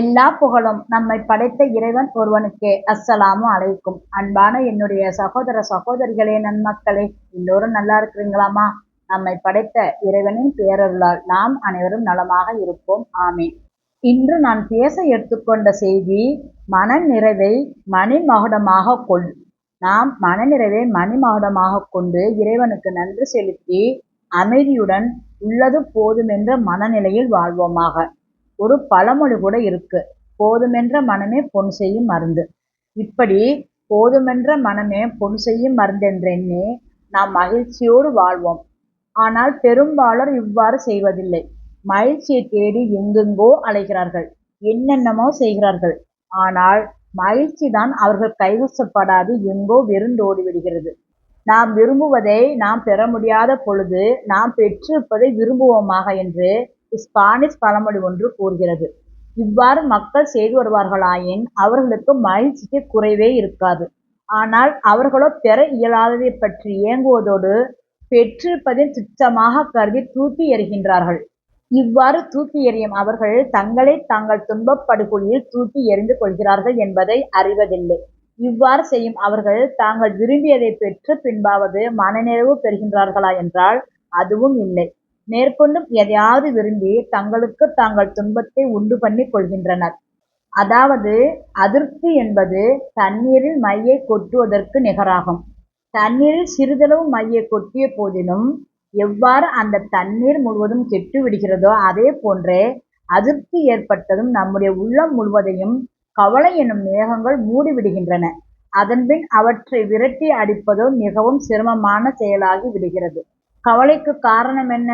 எல்லா புகழும் நம்மை படைத்த இறைவன் ஒருவனுக்கே. அஸ்ஸலாமு அழைக்கும் அன்பான என்னுடைய சகோதர சகோதரிகளே நன்மக்களே எல்லோரும் நல்லா இருக்கிறீங்களாமா? நம்மை படைத்த இறைவனின் பேரருளால் நாம் அனைவரும் நலமாக இருப்போம். ஆமேன். இன்று நான் பேச எடுத்துக்கொண்ட செய்தி மன நிறைவை மணிமகுடமாக கொள். நாம் மனநிறைவை மணிமகுடமாக கொண்டு இறைவனுக்கு நன்றி செலுத்தி அமைதியுடன் உள்ளது போதுமென்ற மனநிலையில் வாழ்வோமாக. ஒரு பழமொழி கூட இருக்கு. போதுமென்ற மனமே பொன் செய்யும் மருந்து. இப்படி போதுமென்ற மனமே பொன் செய்யும் மருந்தென்றெண்ணி நாம் மகிழ்ச்சியோடு வாழ்வோம். ஆனால் பெரும்பாலர் இவ்வாறு செய்வதில்லை. மகிழ்ச்சியை தேடி எங்கெங்கோ அலைகிறார்கள். என்னென்னமோ செய்கிறார்கள். ஆனால் மகிழ்ச்சி தான் அவர்கள் கைவசப்படாது எங்கோ வெறுந்தோடி விடுகிறது. நாம் விரும்புவதை நாம் பெற முடியாத பொழுது நாம் பெற்றிருப்பதை விரும்புவோமாக என்று ஸ்பானிஷ் பழமொழி ஒன்று கூறுகிறது. இவ்வாறு மக்கள் செய்து வருவார்களாயின் அவர்களுக்கு மகிழ்ச்சிக்கு குறைவே இருக்காது. ஆனால் அவர்களோ பெற இயலாததை பற்றி ஏங்குவதோடு பெற்றிருப்பதின் துச்சமாக கருதி தூக்கி எறிகின்றார்கள். இவ்வாறு தூக்கி எறியும் அவர்கள் தங்களை தாங்கள் துன்பப்படுகொலியில் தூக்கி எறிந்து கொள்கிறார்கள் என்பதை அறிவதில்லை. இவ்வாறு செய்யும் அவர்கள் தாங்கள் விரும்பியதை பெற்று பின்பாவது மனநிறைவு பெறுகின்றார்களா என்றால் அதுவும் இல்லை. மேற்கொண்டும் எதையாவது விரும்பி தங்களுக்கு தாங்கள் துன்பத்தை உண்டு பண்ணிக் கொள்கின்றனர். அதாவது அதிருப்தி என்பது தண்ணீரில் மையை கொட்டுவதற்கு நிகராகும். தண்ணீரில் சிறிதளவு மையை கொட்டிய போதிலும் எவ்வாறு அந்த தண்ணீர் முழுவதும் கெட்டு விடுகிறதோ அதே போன்றே அதிருப்தி ஏற்பட்டதும் நம்முடைய உள்ளம் முழுவதையும் கவலை எனும் மேகங்கள் மூடிவிடுகின்றன அதன்பின் அவற்றை விரட்டி அடிப்பதோ மிகவும் சிரமமான செயலாகி விடுகிறது. கவலைக்கு காரணம் என்ன?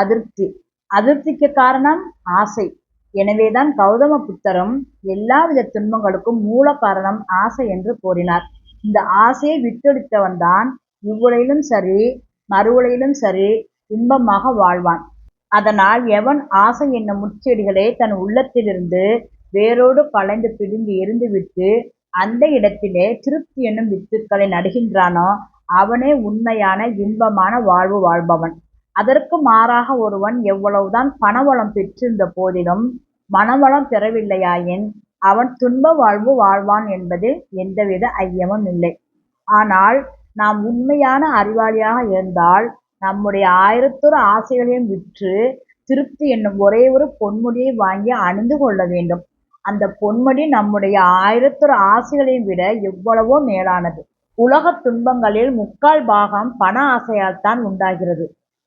அதிருப்தி. அதிருப்திக்கு காரணம் ஆசை. எனவேதான் கௌதம புத்தரும் எல்லாவித துன்பங்களுக்கும் மூல காரணம் ஆசை என்று கூறினார். இந்த ஆசையை விட்டொழித்தவன்தான் இவ்வுலையிலும் சரி மறுவுலையிலும் சரி இன்பமாக வாழ்வான். அதனால் எவன் ஆசை என்னும் முச்செடிகளை தன் உள்ளத்திலிருந்து வேரோடு களைந்து பிடுங்கி எரிந்துவிட்டு அந்த இடத்திலே திருப்தி என்னும் வித்துக்களை நடுகின்றானோ அவனே உண்மையான இன்பமான வாழ்வு வாழ்பவன். அதற்கு மாறாக ஒருவன் எவ்வளவுதான் பணவளம் பெற்றிருந்த போதிலும் மனவளம் பெறவில்லையாயின் அவன் துன்ப வாழ்வு வாழ்வான் என்பது எந்தவித ஐயமும் இல்லை. ஆனால் நாம் உண்மையான அறிவாளியாக இருந்தால் நம்முடைய ஆயிரத்தொரு ஆசைகளையும் விற்று திருப்தி என்னும் ஒரே ஒரு பொன்முடியை வாங்கி அணிந்து கொள்ள வேண்டும். அந்த பொன்முடி நம்முடைய ஆயிரத்தொரு ஆசைகளையும் விட எவ்வளவோ மேலானது. உலகத் துன்பங்களில் முக்கால் பாகம் பண ஆசையால் தான் உண்டாகிறது.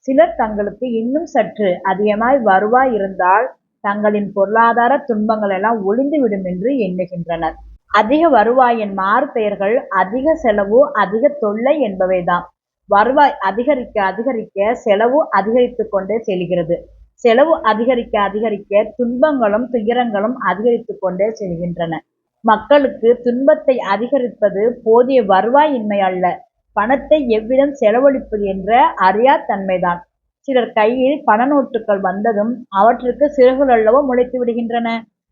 சிலர் தங்களுக்கு இன்னும் சற்று அதிகமாய் வருவாய் இருந்தால் தங்களின் பொருளாதார துன்பங்கள் எல்லாம் ஒளிந்துவிடும் என்று எண்ணுகின்றனர். அதிக வருவாயின் மாறு பெயர்கள் அதிக செலவு அதிக தொல்லை என்பவைதான் வருவாய் அதிகரிக்க அதிகரிக்க செலவு அதிகரித்துக் கொண்டே செல்கிறது. செலவு அதிகரிக்க அதிகரிக்க துன்பங்களும் துயரங்களும் அதிகரித்துக் கொண்டே செல்கின்றன. மக்களுக்கு துன்பத்தை அதிகரிப்பது போதிய வருவாயின்மை அல்ல. பணத்தை எவ்விதம் செலவழிப்பது என்ற அறியா தன்மைதான். சிலர் கையில் பண நோட்டுகள் வந்ததும் அவற்றுக்கு சிறகுகளல்லவோ முளைத்து விடுகின்றன.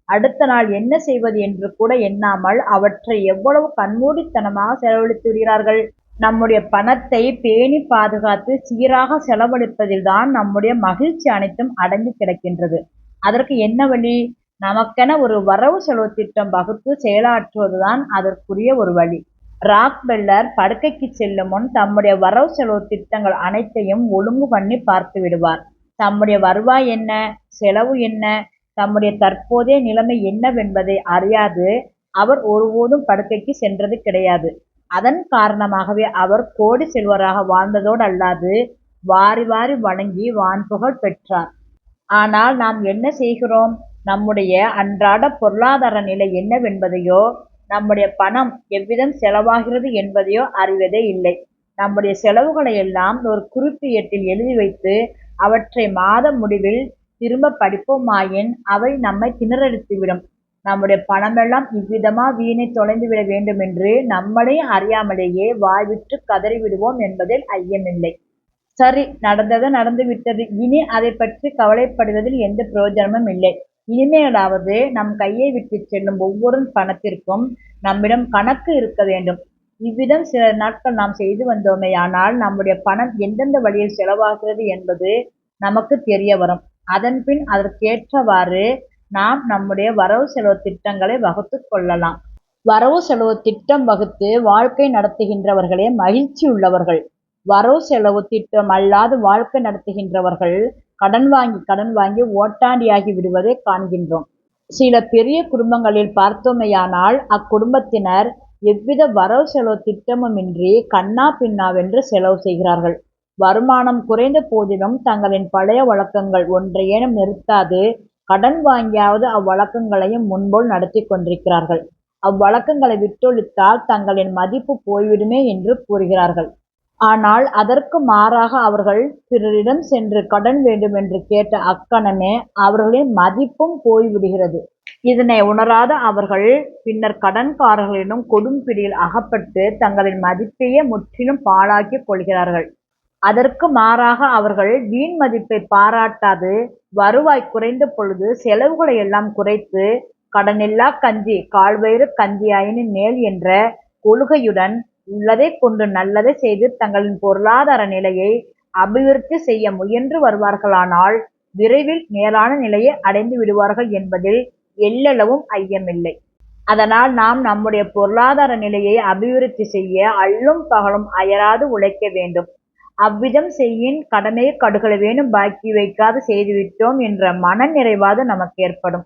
அடுத்த நாள் என்ன செய்வது என்று கூட எண்ணாமல் அவற்றை எவ்வளவு கண்மூடித்தனமாக செலவழித்து விடுகிறார்கள். நம்முடைய பணத்தை பேணி பாதுகாத்து சீராக செலவழிப்பதில்தான் நம்முடைய மகிழ்ச்சி அனைத்தும் அடங்கி கிடக்கின்றது. அதற்கு என்ன வழி? நமக்கென ஒரு வரவு செலவு திட்டம் வகுத்து செயலாற்றுவதுதான் அதற்குரிய ஒரு வழி. ராக்பெல்லர் படுக்கைக்கு செல்லும் முன் தம்முடைய வரவு செலவு திட்டங்கள் அனைத்தையும் ஒழுங்கு பண்ணி பார்த்து விடுவார். தம்முடைய வருவாய் என்ன? செலவு என்ன? தம்முடைய தற்போதைய நிலைமை என்னவென்பதை அறியாது. அவர் ஒருபோதும் படுக்கைக்கு சென்றது கிடையாது. அதன் காரணமாகவே அவர் கோடி செல்வராக வாழ்ந்ததோடு அல்லாது வாரி வாரி வணங்கி வான்புகழ் பெற்றார். ஆனால் நாம் என்ன செய்கிறோம்? நம்முடைய அன்றாட பொருளாதார நிலை என்னவென்பதையோ நம்முடைய பணம் எவ்விதம் செலவாகிறது என்பதையோ அறிவதே இல்லை. நம்முடைய செலவுகளை எல்லாம் ஒரு குறிப்பியட்டில் எழுதி வைத்து அவற்றை மாத முடிவில் திரும்ப படிப்போமாயின் அவை நம்மை திணறடித்துவிடும். நம்முடைய பணமெல்லாம் இவ்விதமா வீணை தொலைந்துவிட வேண்டுமென்று நம்மளே அறியாமலேயே வாய்விட்டு கதறிவிடுவோம் என்பதில் ஐயமில்லை. சரி நடந்தது நடந்து விட்டது இனி அதை பற்றி கவலைப்படுவதில் எந்த பிரயோஜனமும் இல்லை. இனிமேலாவது நம் கையை விட்டு செல்லும் ஒவ்வொரு பணத்திற்கும் நம்மிடம் கணக்கு இருக்க வேண்டும். இவ்விதம் சில நாட்கள் நாம் செய்து வந்தோமேயானால் நம்முடைய பணம் எந்தெந்த வழியில் செலவாகிறது என்பது நமக்கு தெரிய வரும். அதன்பின் அதற்கேற்றவாறு நாம் நம்முடைய வரவு செலவு திட்டங்களை வகுத்து கொள்ளலாம். வரவு செலவு திட்டம் வகுத்து வாழ்க்கை நடத்துகின்றவர்களே மகிழ்ச்சி உள்ளவர்கள். வரவு செலவு திட்டம் அல்லாது வாழ்க்கை நடத்துகின்றவர்கள் கடன் வாங்கி கடன் வாங்கி ஓட்டாண்டியாகி விடுவதை காண்கின்றோம். சில பெரிய குடும்பங்களில் பார்த்தோமேயானால் அக்குடும்பத்தினர் எவ்வித வரவு செலவு திட்டமுமின்றி கன்னா பின்னாவென்று செலவு செய்கிறார்கள். வருமானம் குறைந்த போதிலும் தங்களின் பழைய வழக்கங்கள் ஒன்றையேனும் நிறுத்தாது கடன் வாங்கியாவது அவ்வழக்கங்களையும் முன்போல் நடத்தி கொண்டிருக்கிறார்கள். அவ்வழக்கங்களை விட்டொழித்தால் தங்களின் மதிப்பு போய்விடுமே என்று கூறுகிறார்கள். ஆனால் அதற்கு மாறாக அவர்கள் பிறரிடம் சென்று கடன் வேண்டும் என்று கேட்ட அக்கணமே அவர்களின் மதிப்பும் போய்விடுகிறது. இதனை உணராத அவர்கள் பின்னர் கடன்காரர்களிடம் கொடும் பிடியில் அகப்பட்டு தங்களின் மதிப்பையே முற்றிலும் பாழாக்கிக் கொள்கிறார்கள். அதற்கு மாறாக அவர்கள் வீண் மதிப்பை பாராட்டாது வருவாய் குறைந்த பொழுது செலவுகளை எல்லாம் குறைத்து கடனில்லாக் கஞ்சி கால்வயிறு கஞ்சியாயினின் மேல் என்ற கொள்கையுடன் உள்ளதைக் கொண்டு நல்லதைச் செய்து தங்களின் பொருளாதார நிலையை அபிவிருத்தி செய்ய முயன்று வருவார்களானால் விரைவில் மேலான நிலையை அடைந்து விடுவார்கள் என்பதில் எல்லளவும் ஐயமில்லை. அதனால் நாம் நம்முடைய பொருளாதார நிலையை அபிவிருத்தி செய்ய அள்ளும் பகலும் அயராது உழைக்க வேண்டும். அவ்விதம் செய்யின் கடமையைக் கடுகளவேனும் பாக்கி வைக்காது செய்துவிட்டோம் என்ற மன நிறைவாது நமக்கு ஏற்படும்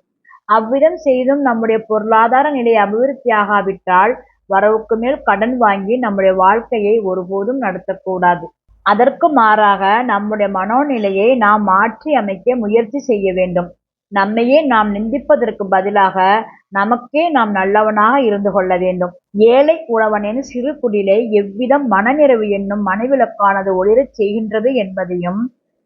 அவ்விதம் செய்தும் நம்முடைய பொருளாதார நிலை அபிவிருத்தியாகாவிட்டால் வரவுக்கு மேல் கடன் வாங்கி நம்முடைய வாழ்க்கையை ஒருபோதும் நடத்தக்கூடாது. அதற்கு மாறாக நம்முடைய மனோநிலையை நாம் மாற்றி அமைக்க முயற்சி செய்ய வேண்டும். நம்மையே நாம் நிந்திப்பதற்கு பதிலாக நமக்கே நாம் நல்லவனாக இருந்து கொள்ள வேண்டும். ஏழை உழவனின் சிறு குடிலை எவ்விதம் மனநிறைவு என்னும் மனைவிலக்கானது ஒளிரச் செய்கின்றது என்பதையும்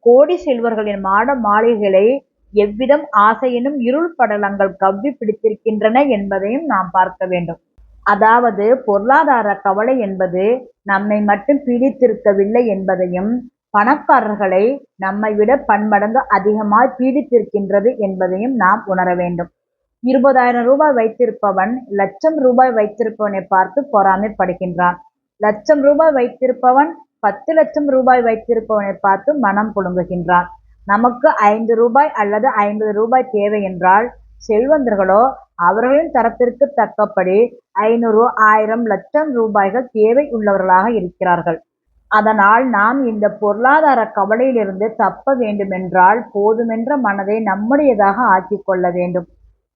கோடி செல்வர்களின் மாட மாளிகைகளை எவ்விதம் ஆசையினும் இருள் படலங்கள் கவ்வி பிடித்திருக்கின்றன என்பதையும் நாம் பார்க்க வேண்டும். அதாவது பொருளாதார கவலை என்பது நம்மை மட்டும் பீடித்திருக்கவில்லை என்பதையும் பணக்காரர்களை நம்மை விட பன்மடங்கு அதிகமாய் பீடித்திருக்கின்றது என்பதையும் நாம் உணர வேண்டும். இருபதாயிரம் ரூபாய் வைத்திருப்பவன் லட்சம் ரூபாய் வைத்திருப்பவனை பார்த்து பொறாமைப்படுகின்றான். லட்சம் ரூபாய் வைத்திருப்பவன் பத்து லட்சம் ரூபாய் வைத்திருப்பவனை பார்த்து மனம் புழுங்குகின்றான். நமக்கு ஐந்து ரூபாய் அல்லது ஐம்பது ரூபாய் தேவை என்றால் செல்வந்தர்களோ அவர்களின் தரத்திற்கு தக்கபடி ஐநூறு ஆயிரம் லட்சம் ரூபாய்கள் தேவை உள்ளவர்களாக இருக்கிறார்கள். அதனால் நாம் இந்த பொருளாதாரக் கவலையிலிருந்து தப்ப வேண்டுமென்றால் போதுமென்ற மனதை நம்முடையதாக ஆக்கிக் கொள்ள வேண்டும்.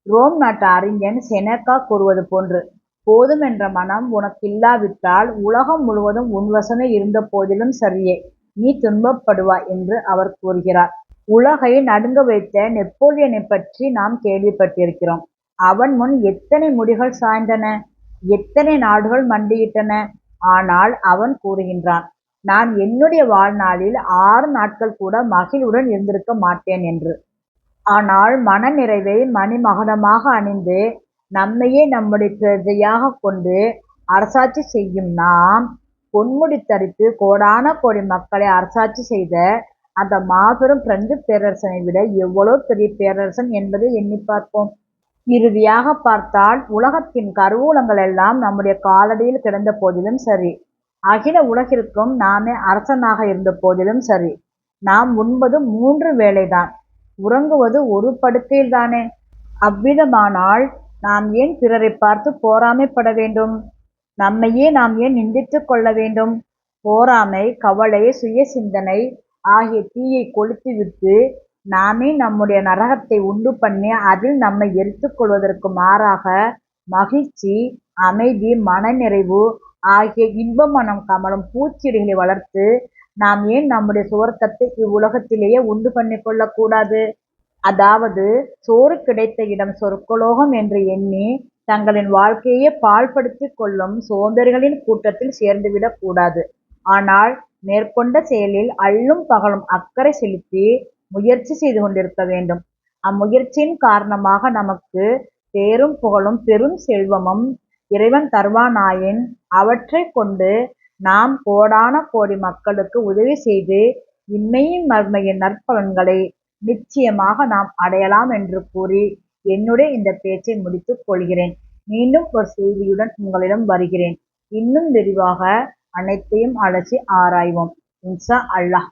ரோம் நாட்டு அறிஞன் செனக்கா கூறுவது போன்று, போதுமென்ற மனம் உனக்கு இல்லாவிட்டால் உலகம் முழுவதும் உன்வசமே இருந்த போதிலும் சரியே, நீ துன்பப்படுவாய் என்று அவர் கூறுகிறார். உலகை நடுங்க வைத்த நெப்போலியனை பற்றி நாம் கேள்விப்பட்டிருக்கிறோம். அவன் முன் எத்தனை முடிகள் சாய்ந்தன? எத்தனை நாடுகள் மண்டியிட்டன? ஆனால் அவன் கூறுகின்றான், நான் என்னுடைய வாழ்நாளில் ஆறு நாட்கள் கூட மகிழ்வுடன் இருந்திருக்க மாட்டேன் என்று. ஆனால் மன நிறைவை அணிந்து நம்மையே நம்முடைய பிரஜையாகக் கொண்டு அரசாட்சி செய்யும் நாம், பொன்முடி தரித்து கோடான கோடி மக்களை அரசாட்சி செய்த அந்த மாபெரும் பிரெஞ்சு பேரரசனை விட எவ்வளோ பெரிய பேரரசன் என்பதை எண்ணி பார்ப்போம். இறுதியாகப் பார்த்தால் உலகத்தின் கருவூலங்கள் எல்லாம் நம்முடைய காலடியில் கிடந்த போதிலும் சரி, அகில உலகிற்கும் நாமே அரசனாக இருந்த போதிலும் சரி, நாம் உண்பது மூன்று வேளைதான், உறங்குவது ஒரு படுக்கையில்தானே. அவ்விதமானால் நாம் ஏன் பிறரைப் பார்த்துப் பொறாமைப்பட வேண்டும்? நம்மையே நாம் ஏன் நிந்தித்துக் கொள்ள வேண்டும்? பொறாமை, கவலை, சுய சிந்தனை ஆகிய தீயைக் கொளுத்திவிட்டு நாமே நம்முடைய நரகத்தை உண்டு பண்ணி அதில் நம்மை எரித்துக் கொள்வதற்கு மாறாக மகிழ்ச்சி, அமைதி, மனநிறைவு ஆகிய இன்பமணம் கமழும் பூச்செடிகளை வளர்த்து நாம் ஏன் நம்முடைய சுவர்க்கத்தை இவ்வுலகத்திலேயே உண்டு பண்ணிக் கொள்ளக்கூடாது அதாவது சோறு கிடைத்த இடம் சொர்க்கலோகம் என்று எண்ணி தங்களின் வாழ்க்கையே பால்படுத்தி கொள்ளும் சோம்பேறிகளின் கூட்டத்தில் சேர்ந்துவிடக் கூடாது. ஆனால் மேற்கொண்ட செயலில் அள்ளும் பகலும் அக்கறை செலுத்தி முயற்சி செய்து கொண்டிருக்க வேண்டும். அம்முயற்சியின் காரணமாக நமக்கு பேரும் புகழும் பெரும் செல்வமும் இறைவன் தருவானாயின் அவற்றை கொண்டு நாம் கோடான கோடி மக்களுக்கு உதவி செய்து இம்மையின் மர்மையின் நற்பலன்களை நிச்சயமாக நாம் அடையலாம் என்று கூறி என்னுடைய இந்த பேச்சை முடித்துக் கொள்கிறேன். மீண்டும் ஒரு செய்தியுடன் உங்களிடம் வருகிறேன். இன்னும் விரிவாக அனைத்தையும் அலசி ஆராய்வோம். இன்ஷா அல்லாஹ்.